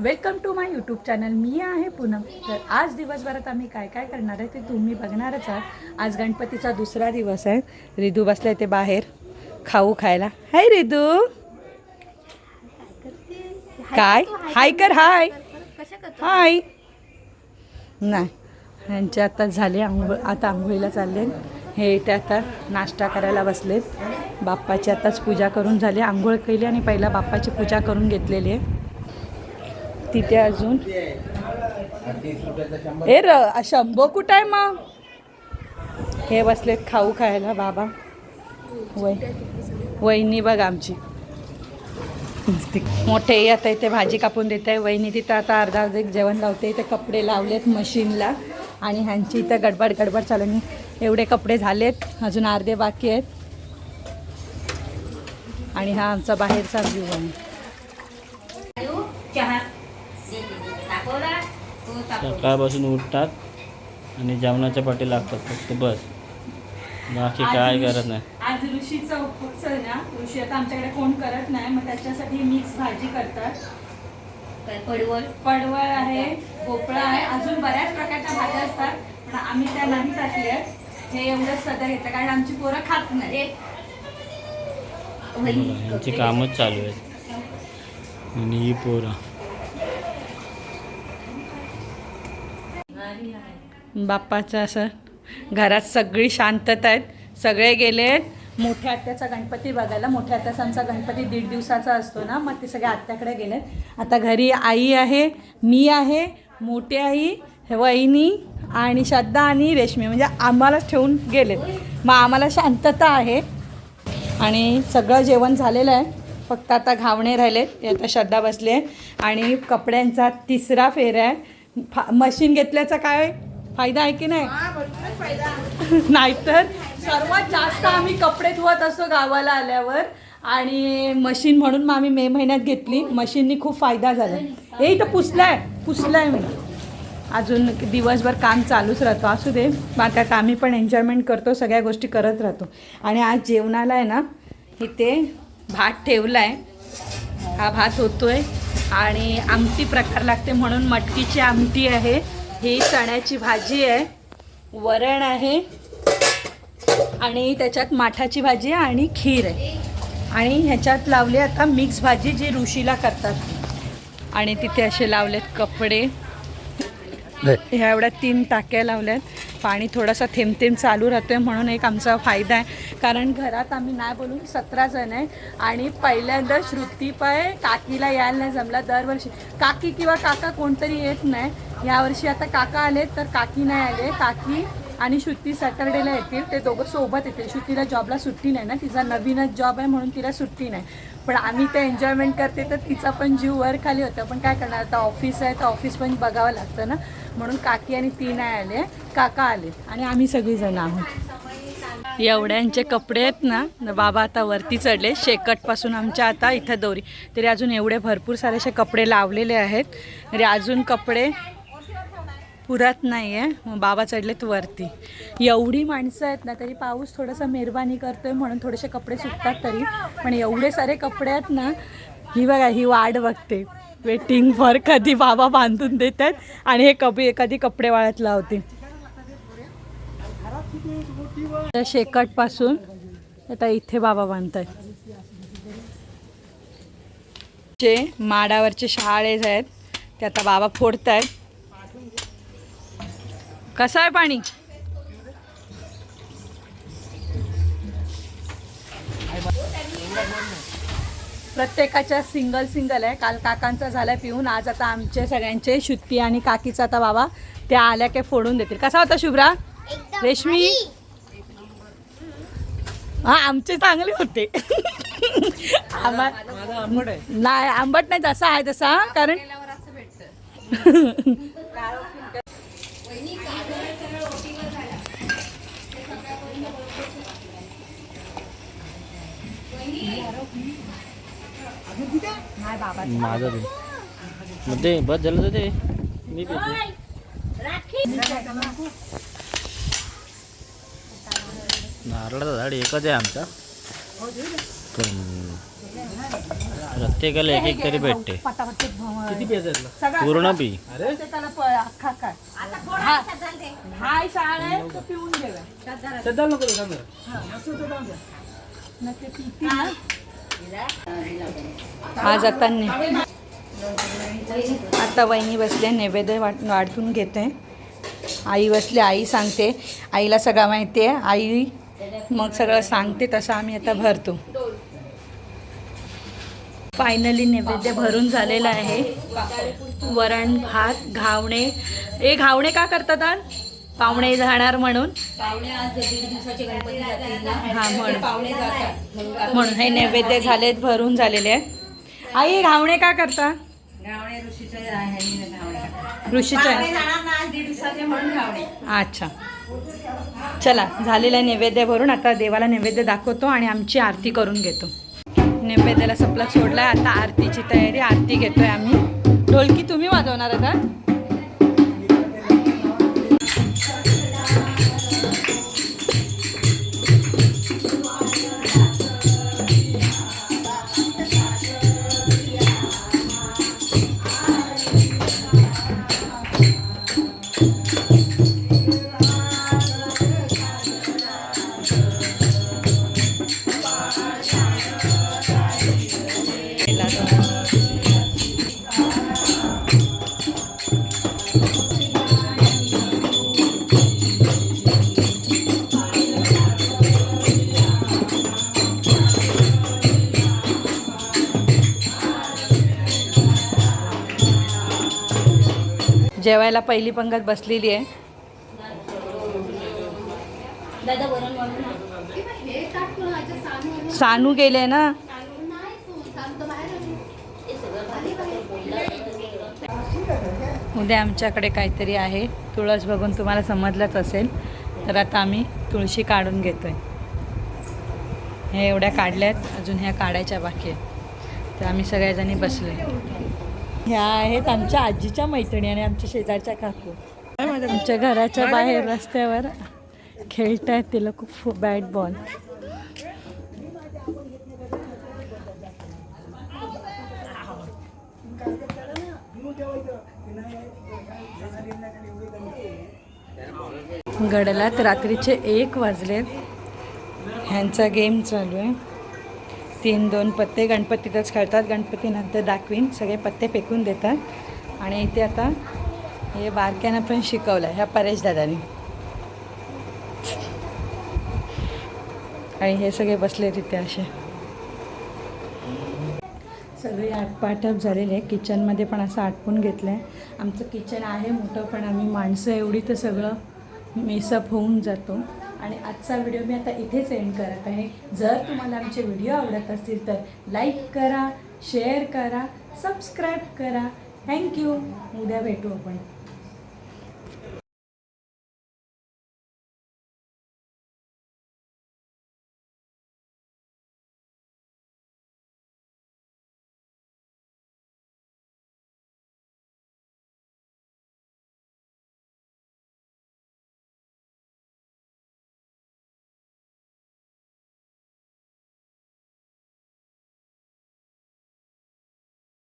Welcome to my YouTube channel मी आहे पूनम. तर आज दिवसभरात आम्ही काय काय करणार आहे ते तुम्ही बघणारच आहात. आज गणपतीचा दुसरा दिवस आहे. रिदू बसला ते बाहेर खाऊ खायला. हाय रिदू. काय? हाय कर हाय. हाय. नाही. ह्यांचे आता झाले आंघोळ आता आंघोळीला चालले हे ते आता नाश्ता करायला बसलेत. बाप्पाची आताच पूजा करून झाली. आंघोळ केली आणि पहिला बाप्पाची पूजा करून घेतलेली आहे. तिथे अजून. ए र शंभो कुठं आहे मग? हे बसलेत खाऊ खायला बाबा. वय वहिनी बघ आमची. मोठे आता इथे भाजी कापून देत आहे. वहिनी तिथं आता अर्धा अर्धे जेवण लावते. इथे कपडे लावलेत मशीनला. आणि ह्यांची इथं गडबड गडबड चालू आहे. एवढे कपडे झालेत. अजून अर्धे बाकी आहेत. आणि हा आमचा बाहेरचा व्ह्यू आहे. सकाळपासून उठतात आणि जेवणाच्या पाठी लागतात फक्त बस. बाकी काय करत नाही. आज ऋषीचा उपवास आहे ना? ऋषी आता आमच्याकडे कोण करत नाही मग त्याच्यासाठी मिक्स भाजी करतात. पडवळ? पडवळ आहे भोपळा आहे अजून बऱ्याच प्रकारच्या भाज्या असतात पण आम्ही त्या नाही टाकल्या. हे एवढंच सध्या घेतं कारण आमची पोरं खात नाही यांची कामच चालू आहेत. आणि ही पोरं. बाप्पाचं असं घरात सगळी शांतता आहेत. सगळे गेलेत मोठ्या आत्याचा गणपती बघायला. मोठ्या आत्याचा आमचा गणपती दीड दिवसाचा असतो ना. मग ते सगळे आत्याकडे गेलेत आता घरी आई आहे मी आहे मोठी आई वहिनी आणि श्रद्धा आणि रेशमी. म्हणजे आम्हालाच ठेवून गेलेत मग आम्हाला शांतता आहे. आणि सगळं जेवण झालेलं आहे. फक्त आता घावणे राहिलेत. ते आता श्रद्धा बसली आहे. आणि कपड्यांचा तिसरा फेरा आहे. फा मशीन घेतल्याचा काय फायदा आहे की नाही? नाहीतर सर्वात जास्त आम्ही कपडे धुवत असतो गावाला आल्यावर. आणि मशीन म्हणून मग आम्ही मे महिन्यात घेतली. मशीननी खूप फायदा झाला. हे इथं पुसलाय. पुसलाय मी. अजून दिवसभर काम चालूच राहतो. असू दे. मग त्यात आम्ही पण एन्जॉयमेंट करतो. सगळ्या गोष्टी करत राहतो. आणि आज जेवणाला आहे ना इथे भात ठेवला आहे हा भात होतोय. आणि आमटी प्रकार लागते म्हणून मटकीची आमटी आहे. ही चण्याची भाजी आहे. वरण आहे. आणि त्याच्यात माठाची भाजी आहे आणि खीर आहे. आणि ह्याच्यात लावले आता मिक्स भाजी जी ऋषीला करतात. आणि तिथे असे लावलेत कपडे. ह्या एवढ्या तीन टाक्या लावल्यात. पाणी थोडासा थेंब थेंब चालू राहतोय म्हणून एक आमचा फायदा आहे. कारण घरात आम्ही नाही बोलून सतरा जण आहे. आणि पहिल्यांदा श्रुती पाय काकीला यायला नाही जमला दरवर्षी. काकी किंवा काका कोणतरी येत नाही. यावर्षी आता काका आले तर काकी नाही आले. काकी आणि श्रुती सॅटर्डेला येतील. ते दोघं सोबत येतील. श्रुतीला जॉबला सुट्टी नाही ना. तिचा नवीनच जॉब आहे म्हणून तिला सुट्टी नाही. पण आम्ही ते एन्जॉयमेंट करते तर तिचा पण जीव वर खाली होता. पण काय करणार आता ऑफिस आहे तर ऑफिस पण बघावं लागतं ना. म्हणून काकी आणि ती नाही आले काका आले. आणि आम्ही सगळीजण आहोत. एवढ्यांचे कपडे आहेत ना बाबा आता वरती चढले शेकटपासून आमच्या आता इथं दोरी. तरी अजून एवढे भरपूर सारे असे कपडे लावलेले आहेत. तरी अजून कपडे पुरत नाही आहे मग बाबा चढलेत वरती. एवढी माणसं आहेत ना तरी पाऊस थोडासा मेहरबानी करतोय म्हणून थोडेसे कपडे सुकतात तरी. पण एवढे सारे कपडे आहेत ना ही बघा ही वाट बघते. वेटिंग फॉर कधी बाबा बांधून देतात आणि हे कधी कधी कपडे वाळत लावते. त्या शेकटपासून आता इथे बाबा बांधतात जे माडावरचे शाळेज आहेत ते आता बाबा फोडत आहेत कसं आहे पाणी? प्रत्येकाच्या सिंगल सिंगल आहे. काल काकांचा झालाय पिऊन आज आता आमचे सगळ्यांचे शुद्धी आणि काकीचा आता बाबा त्या आल्या काय फोडून देतील. कसा होता शुभ्रा? रेशमी? हा आमचे चांगले होते. नाही आंबट नाही जसा आहे तसा कारण माझं ते मग ते बस झालं तर ते. मी पितो नारळाचं झाड एकच आहे आमचा. पण प्रत्येकाला एक एक तरी भेटते. पूर्ण पी अरे पिऊन आज आता ने- आता वहिनी बसल्या नैवेद्य वाट वाटून घेते. आई बसले आई सांगते. आईला सगळं माहिती आहे. आई मग सगळं सांगते तसं आम्ही आता भरतो. फायनली नैवेद्य भरून झालेलं आहे. वरण भात घावणे. ए घावणे का करतात आज? पाहुणे जाणार म्हणून. पावणे आज दीड दिवसाचे गणपती जातील ना. हा म्हणून. पावणे जातात. म्हणून हे नैवेद्य झालेत भरून झालेले आहेत. आई घावणे का करता? गावणे ऋषीचं ऋषीच्या पावणे जाणार ना आज दीड दिवसाचे म्हणून गावणे अच्छा. चला झालेलं आहे नैवेद्य भरून आता देवाला नैवेद्य दाखवतो आणि आमची आरती करून घेतो. नैवेद्याला सपला सोडला आता आरतीची तयारी आरती घेतोय आम्ही. ढोलकी तुम्ही वाजवणार आता? जेवायला पहिली पंगत बसलेली आहे. सानू गेले ना. उद्या आमच्याकडे काहीतरी आहे. तुळस बघून तुम्हाला समजलंच असेल. तर आता आम्ही तुळशी काढून घेतोय. हे एवढ्या काढल्यात. अजून ह्या काढायच्या बाकी आहेत. तर आम्ही सगळ्याजणी बसलो ह्या आहेत आमच्या आजीच्या मैत्रिणी आणि आमच्या शेजारच्या काकू. आमच्या घराच्या बाहेर रस्त्यावर खेळत आहेत ते लोक खूप बॅट बॉल गडलात रात्रीचे एक वाजले ह्यांचा गेम चालू आहे. तीन दोन पत्ते गणपतीतच खेळतात. गणपतीनंतर दाखवीन. सगळे पत्ते फेकून देतात. आणि इथे आता हे बारक्यानं पण शिकवलं ह्या परेश दादानी. आणि हे सगळे बसले तिथे असे. सगळे आटपाटप झालेले आहे किचनमध्ये पण असं आटपून घेतलं आहे आमचं किचन आहे मोठं पण आम्ही माणसं एवढी तर सगळं मेसअप होऊन जातो. आणि आजचा व्हिडिओ मी आता इथेच एंड करत आहे. जर तुम्हाला आमचे व्हिडिओ आवडत असतील तर लाईक करा शेअर करा सबस्क्राईब करा. थँक्यू उद्या भेटू आपण.